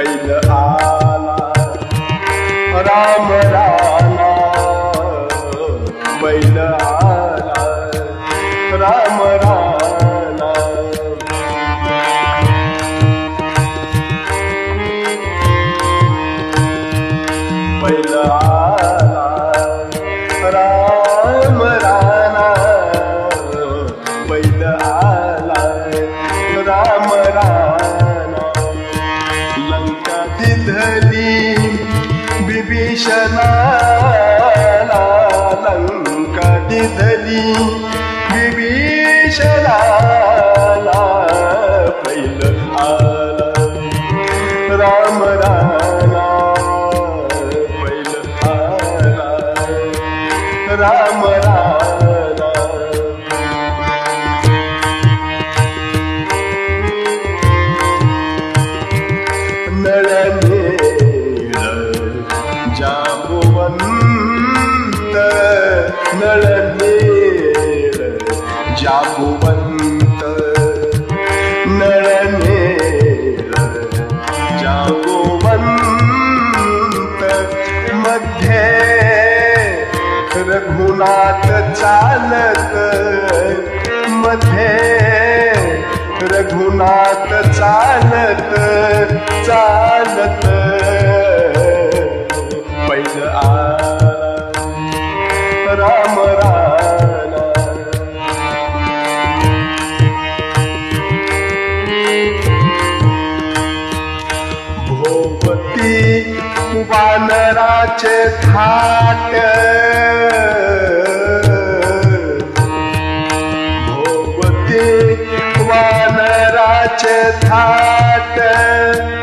बैल आला. राम राणा बैल आला. राम राणा बैल आला. लंका विभीषणाला बिभीषणाला आला. राम राणा पहिलं आला. राम राणा. नळनीळ जांबुवंत रघुनाथ चालत मध्ये रघुनाथ चालत चालत. पैज आला राम राणा. भोवती वानराचे थाट वानराचे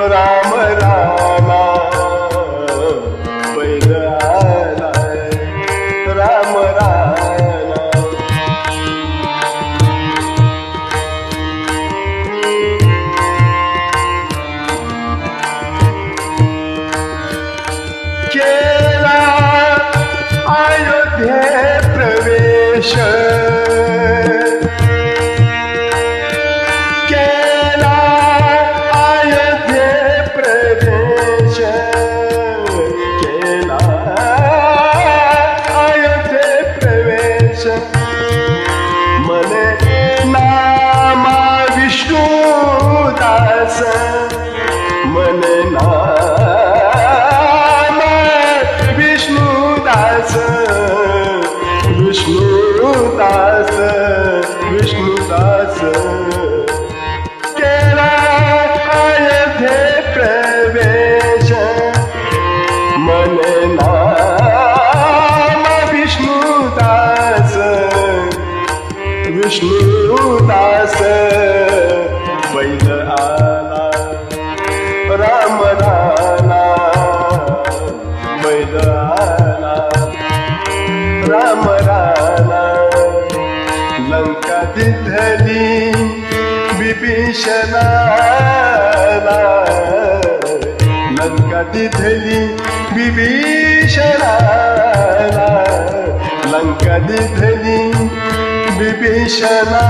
राम रामा बैल आला राम राणा केला अयोध्ये प्रवेश. प्रवेश मने नामा विष्णू दास मने नामा विष्णू दास विष्णू दास विष्णू दास राम राणा बैल राम राणा लंका दिधली बिभीषणाला लंका दिधली बिभीषणाला लंका दिधली विभीषणाला लंका दिधली विभीषणाला